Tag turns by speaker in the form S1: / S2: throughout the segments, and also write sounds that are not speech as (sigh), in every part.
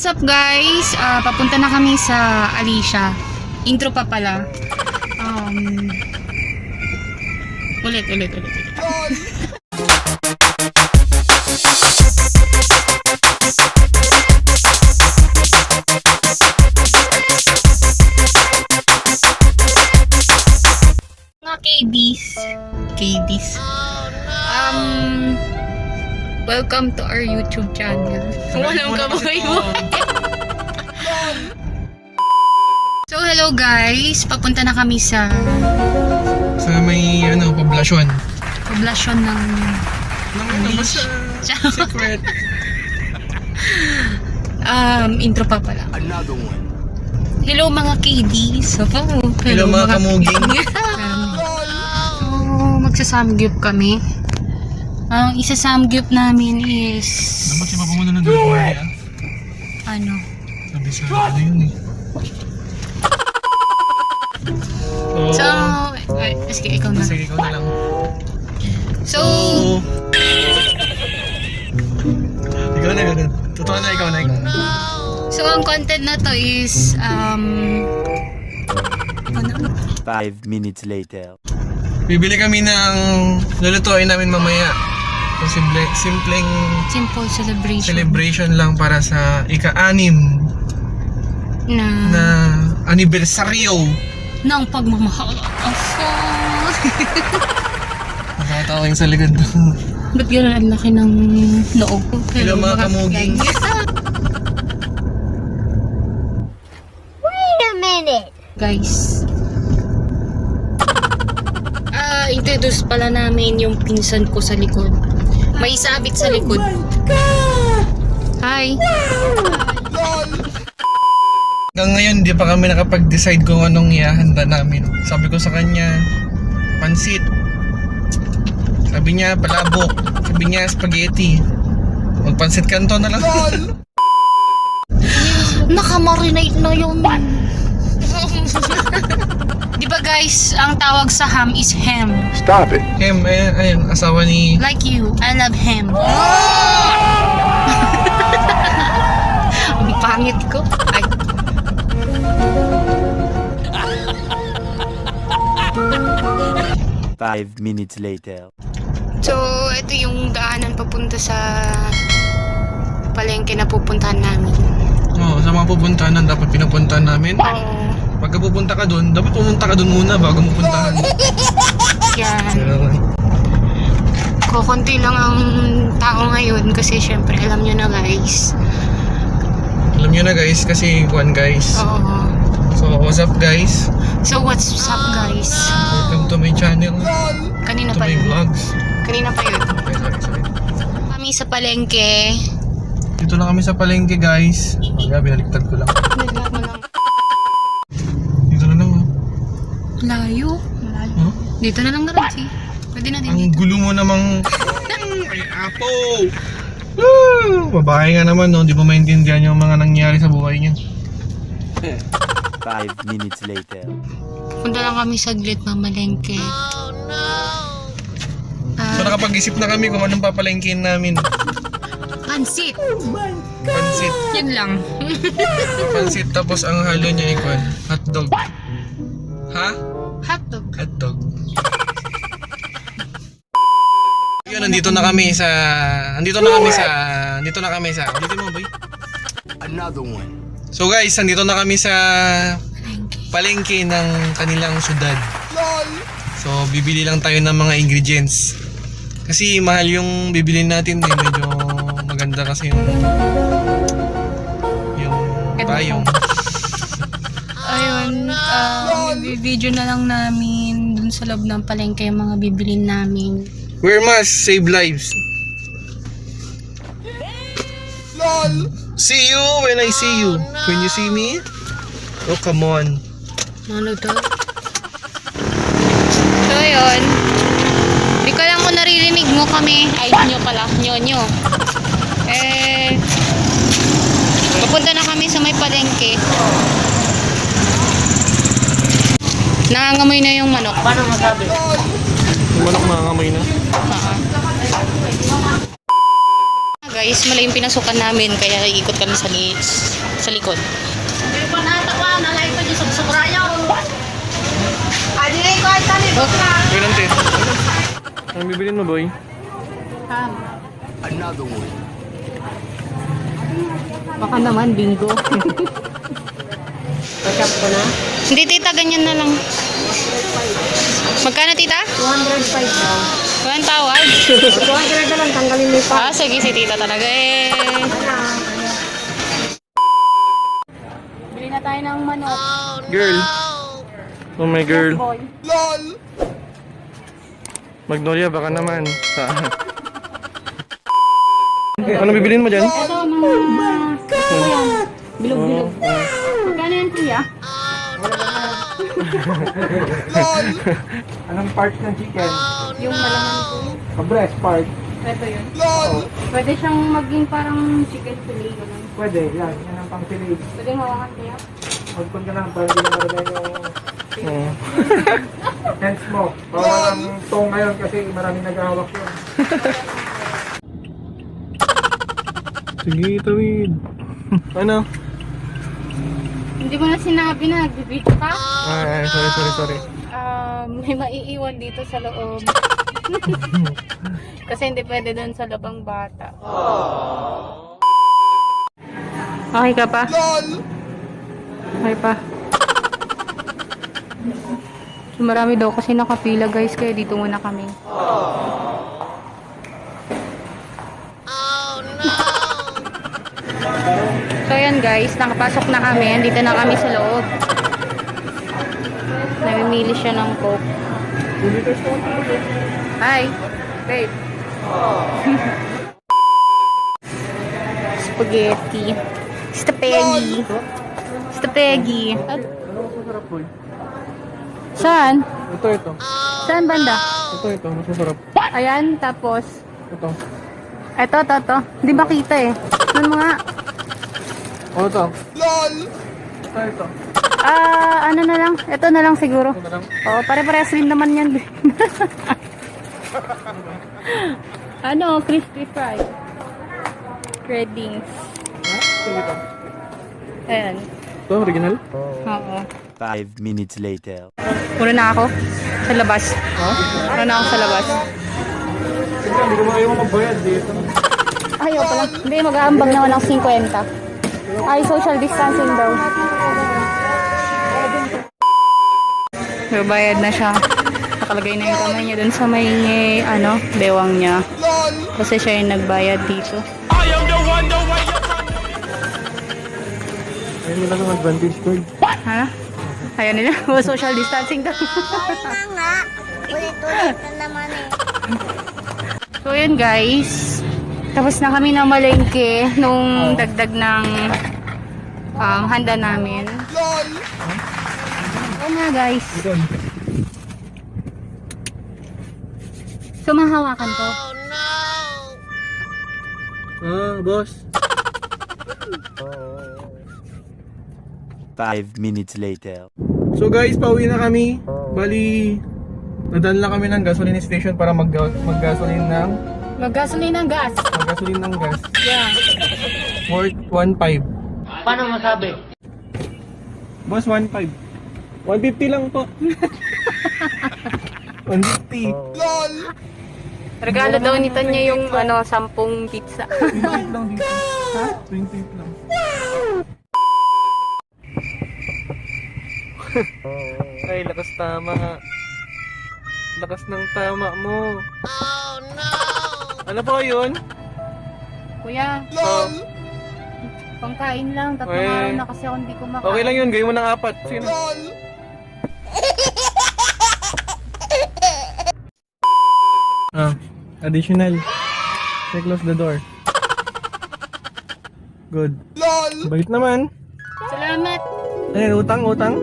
S1: What's up guys? Ah, papunta na kami sa Alicia. Intro pa pala. Um, ulit, ulit, ulit. ulit. (laughs) welcome to our YouTube channel. Walang kamay mo. (laughs) So, hello guys. Papunta na kami sa
S2: Sa may ano, poblasyon.
S1: poblasyon ng...
S2: Nang ano, basta secret. (laughs)
S1: Um, intro pa pala.
S3: Another one.
S1: Hello mga KDs. So, (laughs)
S2: Hello, mga kamuging.
S1: Um, so, magsasamgyup kami. Ang isa samgyup namin is...
S2: Dapat siya papunta ng Morning ah.
S1: Ano?
S2: Sabi sa ano yun eh. Oh, (laughs)
S1: So, ay, sige, ikaw na.
S2: sige, ikaw na lang.
S1: So,
S2: Oh. ikaw na, ganun. Totoo na, ikaw na, ikaw na.
S1: so ang content na to is, um, ano?
S3: Five minutes later.
S2: Bibili kami ng lulutuin namin mamaya. So, simple, simpleng
S1: Simple celebration.
S2: celebration lang para sa ika-anim
S1: na,
S2: na anibersaryo.
S1: ng pagmamahal. Afo. (laughs)
S2: Nakakatawa yung sa likod ko.
S1: Ba't gano'n ang laki ng loob?
S2: Hello, mga kamuging. (laughs)
S1: Guys. Ah, introduce pala namin yung pinsan ko sa likod. May sabit sa likod. Hi.
S2: Hanggang ngayon, di pa kami nakapag-decide kung anong ihahanda namin. Sabi ko sa kanya, pansit. Sabi niya, palabok. Sabi niya, spaghetti. Magpansit kanto na lang.
S1: Nakamarinate na yun. (laughs) Ba guys, ang tawag sa ham is ham.
S3: Stop it.
S2: Hem, ayun, ayun, asawa ni...
S1: Like you, I love him. (laughs) Ang pangit ko. Ay,
S3: Five minutes later.
S1: So, ito yung daanan papunta sa palengke na pupuntahan namin.
S2: Oo, sa mga pupuntahan na dapat pinupuntahan namin.
S1: Oo.
S2: Pagka pupunta ka doon, dapat pumunta ka doon muna bago mo puntahan.
S1: Yan.
S2: Pero,
S1: Kukunti lang ang tao ngayon kasi syempre alam nyo na guys.
S2: alam nyo na guys, kasi kuan guys.
S1: Oo.
S2: So, what's up guys?
S1: So, what's up guys?
S2: Welcome to my channel.
S1: Kanina
S2: To
S1: pa
S2: my
S1: yun.
S2: vlogs.
S1: Kanina pa yun.
S2: Okay, sorry, sorry.
S1: Kami sa palengke.
S2: Dito na kami sa palengke guys. Kaya binaliktad ko lang.
S1: Nagla mo lang.
S2: Dito na lang oh.
S1: Layo. Malayo.
S2: Huh?
S1: Dito na lang na rin, si. Pwede natin
S2: Ang
S1: dito.
S2: gulo mo namang... Ay, apo! Woo! Babae nga naman, no? Di mo maintindihan yung mga nangyari sa buhay niya. (laughs)
S3: Five minutes later.
S1: Punta lang kami saglit mamalengke.
S2: So,
S1: Ah,
S2: nakapag-isip na kami kung anong papalengkin namin.
S1: pansit.
S2: Pansit.
S1: Yun lang.
S2: Pansit, tapos ang halo niya ikon. Hotdog. Ha?
S1: Hotdog.
S2: Hotdog. Yun, nandito na kami sa... Nandito na kami sa... Nandito na kami sa... Ulitin mo, boy.
S3: Another one.
S2: So guys, nandito na kami sa palengke ng kanilang syudad. So, bibili lang tayo ng mga ingredients. Kasi mahal yung bibili natin eh. Medyo maganda kasi yung yung payong.
S1: Ayun, uh, video na lang namin dun sa loob ng palengke yung mga bibilin namin.
S2: Wear mask, save lives. See you when I see you. When you see me, oh come on.
S1: Ano to? So, yun. Hindi ko lang kung naririnig mo kami. Ay, nyo pala. Nyo, nyo. Eh, papunta na kami sa may palengke. Nangangamoy na yung manok. Paano masabi?
S2: Yung manok kamay na.
S1: Ah. guys, mali yung pinasukan namin kaya ikot kami sa, li sa likod.
S4: Hindi pa natawa, nalay pa dyan sa subrayaw. Adi na ikaw ay tali.
S2: Uy, nante. Anong bibilin mo, boy?
S1: Ham.
S3: Another one.
S1: Baka naman, bingo. (laughs)
S4: Pagkap ko na.
S1: Hindi tita, ganyan na lang. Magkano tita?
S4: 205 daw.
S1: Walang tawad. (laughs)
S4: 200 na lang, tanggalin mo pa.
S1: ah, sige si tita talaga eh. Bili na tayo ng manok.
S2: Girl. Oh my girl.
S1: Boy.
S2: Magnolia, baka naman. (laughs) Ano bibilin mo dyan?
S1: Ito, mga... Ito yan. Bilog-bilog. Yan, kuya? (laughs)
S5: Anong part ng chicken?
S1: Yung malaman ko.
S5: Sa breast part.
S1: Ito yun. Pwede siyang maging parang chicken fillet. Ganun.
S5: Pwede, yan. Yan ang pang fillet.
S1: Pwede mawakan kaya?
S5: Magpun ka lang para hindi na yung
S2: Oo.
S5: hands (laughs) mo. Bawal ang tong ngayon kasi maraming naghahawak yun.
S2: Sige, tawid. (laughs) ano?
S1: Hindi mo na sinabi na nagbibideo ka?
S2: Ay, sorry, sorry, sorry.
S1: Um, may maiiwan dito sa loob. (laughs) Kasi hindi pwede doon sa loob ang bata. Okay ka pa? Okay pa. So, marami daw kasi nakapila guys, kaya dito muna kami. So yan guys, nakapasok na kami. Dito na kami sa loob. Namimili siya ng coke. Hi, babe. (laughs) Spaghetti. Stapegi. Stapegi. Saan?
S2: Ito, ito.
S1: Saan banda?
S2: Ito, ito. Masarap.
S1: Ayan, tapos.
S2: Ito.
S1: Eto, to, to. Di ba kita eh? Ano mga?
S2: Oh, ito. LOL! Ito, ito.
S1: Ah, ano na lang? Ito na lang siguro.
S2: Ito na lang.
S1: Oo, pare-parehas rin naman yan. (laughs) ano, crispy fry. Breadings.
S2: Ha? Ito.
S1: Ayan.
S2: Ito, original?
S1: Oo.
S3: Five minutes later.
S1: Muna na ako sa labas.
S2: Ha?
S1: Muna na ako sa labas.
S5: Hindi ko makayaw magbayad dito.
S1: Ayaw pala. Hindi, mag-aambag naman ng 50. Ay, social distancing daw. Bayad na siya. Nakalagay na yung kamay niya dun sa may, ano, bewang niya. Kasi siya yung nagbayad dito.
S2: Ayun nila ng advantage card.
S1: Ha? Ayaw nila. (laughs) social distancing daw.
S4: nga. Ulit-ulit na naman eh.
S1: So yun guys, tapos na kami na malengke nung dagdag ng um, handa namin. Oo nga guys. So mahawakan ko.
S2: Ah, boss.
S3: Five minutes later.
S2: So guys, pauwi na kami. Bali, nadaan lang kami ng gasoline station para mag mag-gasoline ng
S1: Mag-gasoline ng gas.
S2: mag-gasoline ng gas.
S1: Yeah.
S2: Worth 1.5.
S4: Paano masabi?
S2: Boss, 1.5. 150 lang po. (laughs) 150.
S1: Regalo daw ni Tanya yung ano, sampung pizza. (laughs)
S2: 28 lang dito. (laughs) Ha? 28 lang. Ay, lakas tama. Lakas ng tama mo. Oh no! Ano po yun?
S1: Kuya,
S2: Oh,
S1: pangkain lang. Tatlong
S2: Eh.
S1: araw na kasi ako hindi kumakain.
S2: okay lang yun, gawin mo ng apat. Sige na. Ah, additional. Okay, close the door. Good. Bait naman.
S1: Salamat.
S2: Ayan, utang, utang.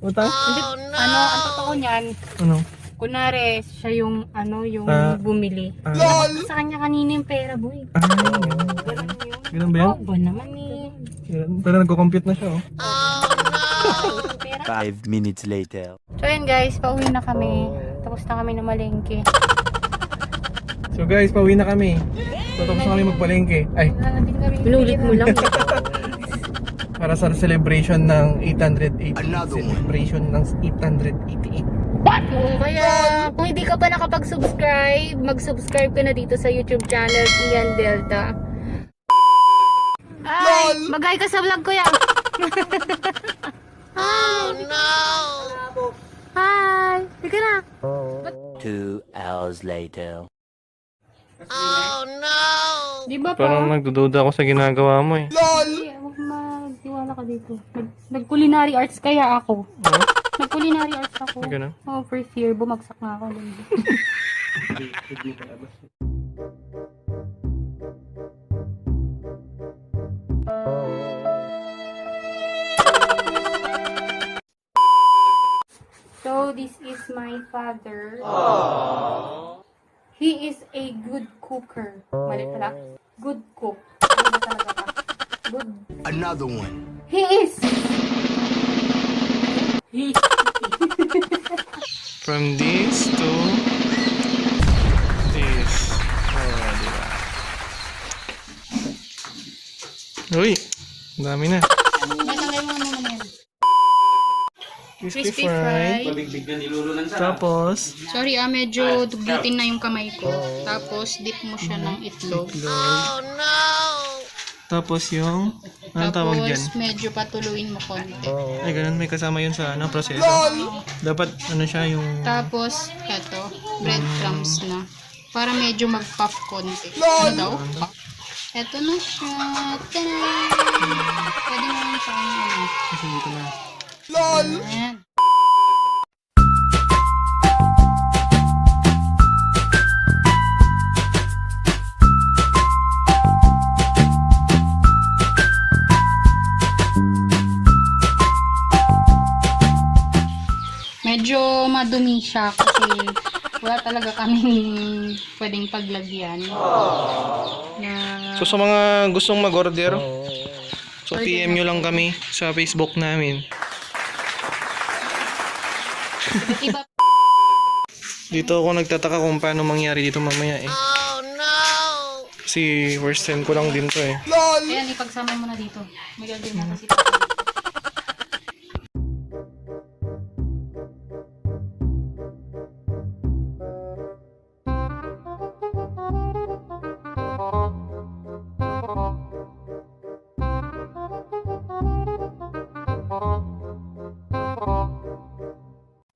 S2: Utang?
S1: Hindi, ano, ang totoo niyan,
S2: Ano?
S1: Kunwari, siya yung, ano, yung
S2: Ah.
S1: bumili.
S2: Ah,
S1: Sa kanya kanina yung pera, boy.
S2: ah,
S1: Ganun yun.
S2: ganun ba yan?
S1: Oh, ba naman eh.
S2: Yan. Pero nagko-compute na siya, oh.
S1: Pera.
S3: Five minutes later.
S1: So yun guys, pauwi na kami. Tapos na kami na malengke.
S2: So guys, pauwi na kami. So, tapos na kami magpalengke. Ay,
S1: Inulit mo lang.
S2: para sa celebration ng 888.
S3: Another one.
S2: celebration ng 888.
S1: Oo, kaya kung hindi ka pa nakapag-subscribe, mag-subscribe ka na dito sa YouTube channel Ian Delta. Ay, magay ka sa vlog ko yan. (laughs) oh no! Hi! Sige na.
S3: Two hours later.
S1: Di ba
S2: Parang nagdududa ako sa ginagawa mo eh.
S1: Hindi, huwag magtiwala ka dito. Nag, nag-culinary arts kaya ako. Nag-culinary arts ako.
S2: Ganun?
S1: Oh, first year, bumagsak na ako. So, this is my father. He is a good cooker. Mali pala. Good cook. Ano talaga? Good
S3: Another one.
S1: He is.
S2: From this to this. Oh, di ba? Uy, dami na. Crispy,
S1: Crispy
S2: fried.
S1: fried.
S2: Tapos,
S1: Sorry ah, medyo dugutin na yung kamay ko. Tapos, dip mo siya ng itlog.
S2: tapos yung, anong tawag dyan?
S1: Tapos, medyo patuluin mo konti.
S2: Ay, ganun, may kasama yun sa ano, proseso. Dapat, ano siya, yung...
S1: Tapos, eto, breadcrumbs na. Para medyo mag-puff konti. Ano daw? Puff. Eto na siya. Tada! Pwede mo lang siya ano.
S2: Kasi dito na.
S1: Ayan. Madumi siya kasi wala talaga kaming pwedeng paglagyan. Na,
S2: So, sa mga gustong mag-order, so PM nyo lang kami sa Facebook namin.
S1: iba
S2: Dito ako nagtataka kung paano mangyari dito mamaya eh. Oh no! Kasi first time ko lang din to eh.
S1: Ayan, ipagsama mo na dito. May gagawin na kasi.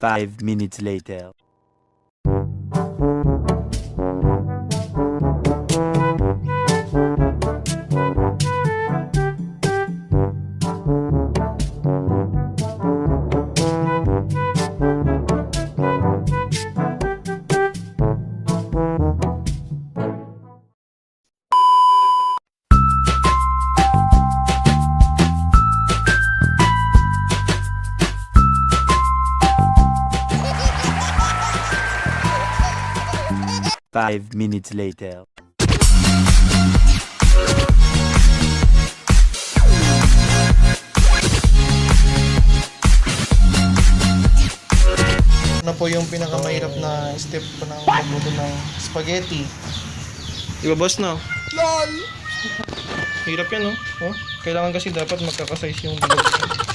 S3: Five minutes later. Minutes later.
S2: Ano po yung pinakamahirap na step po ng pagluto ng spaghetti? Di ba boss no? LOL! Hirap yan no? Oh, kailangan kasi dapat magkakasize yung bilog.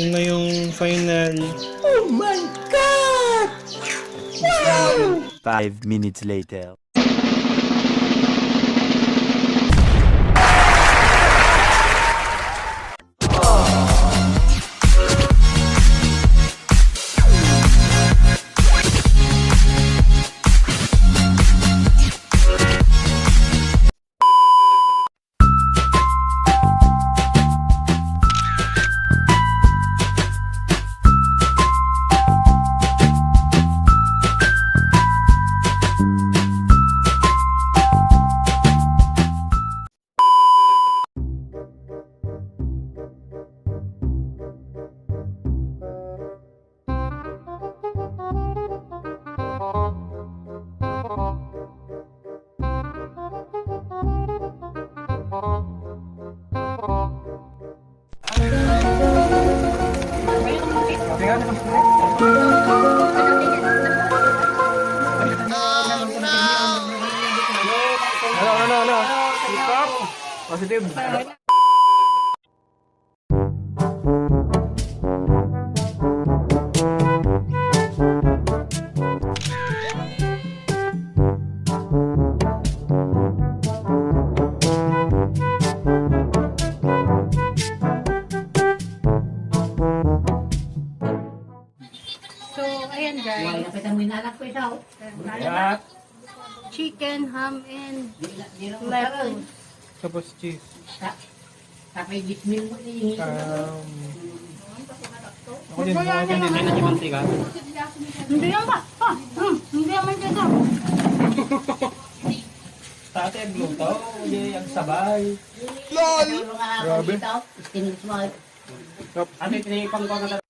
S2: Yun na yung final.
S3: Five minutes later.
S5: Positive.
S1: So, ayan guys.
S4: Napitan mo yung anak ko ito.
S5: At,
S1: Chicken, ham, and
S4: Lettuce.
S2: Tapos cheese.
S4: Tapay gitmil mo ni
S2: Um,
S5: ako din, ako din, din, din, mantika.
S1: Hindi yan ba? Ah, hmm, hindi naman dito.
S5: Tate, gluto, hindi ang sabay.
S4: Grabe. Istinis mo.
S5: Ate, tinipang ko na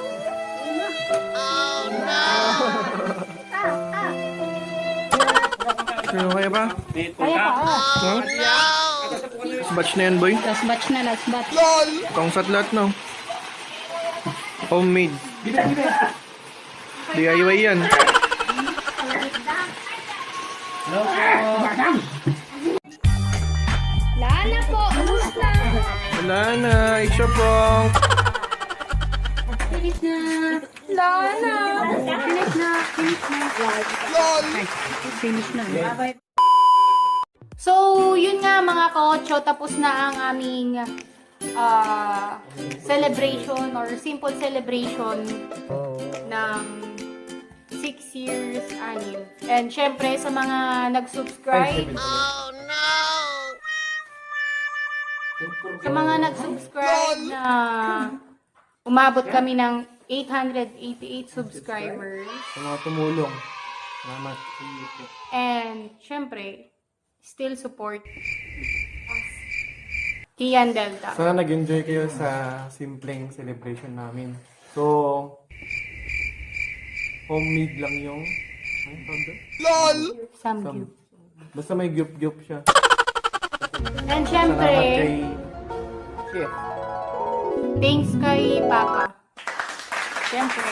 S2: Sino kaya pa?
S1: Kaya pa, ah.
S2: Huh? Last batch na yan, boy.
S1: Last batch na, last batch.
S2: Itong satlat, no? Homemade. DIY yan.
S1: Lana po, ubus na.
S2: Wala na, it's a prank.
S1: Finish na. Lana. Finish na, finish na. Finish na. So, yun nga mga kaocho, tapos na ang aming ah, celebration or simple celebration ng 6 years annual. And syempre, sa mga nag-subscribe, sa mga nag-subscribe na umabot kami ng 888 subscribers.
S2: Sa mga tumulong. Salamat.
S1: And, syempre, still support Kian Delta.
S2: Sana nag-enjoy kayo sa simpleng celebration namin. So, homemade lang yung... Ano tawag doon?
S1: Samgyup.
S2: Basta may gyup-gyup siya.
S1: And
S2: Salamat
S1: syempre,
S2: kay... Chef.
S1: thanks kay Papa. Syempre,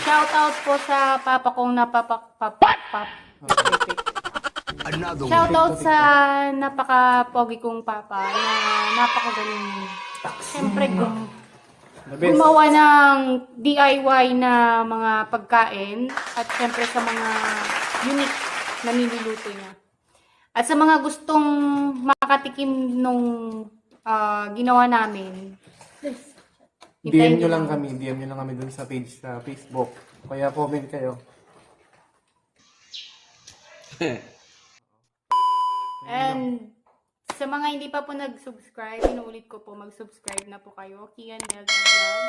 S1: shout out po sa papa kong napapak... Papa, pap,
S3: one.
S1: Shout out sa napaka-pogi kong papa na napakagaling. Siyempre, gumawa ng DIY na mga pagkain at siyempre sa mga unique na niluluto niya. At sa mga gustong makatikim nung ah, ginawa namin,
S2: DM nyo lang kami. DM nyo lang kami dun sa page sa Facebook. Kaya comment kayo. (laughs)
S1: And sa mga hindi pa po nag-subscribe, inuulit ko po, mag-subscribe na po kayo. Kian Delta Vlog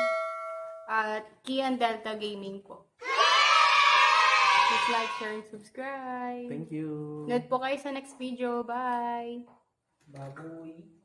S1: at Kian Delta Gaming po. Please like, share, and subscribe.
S2: Thank you.
S1: Nood po kayo sa next video. Bye!
S5: Baboy.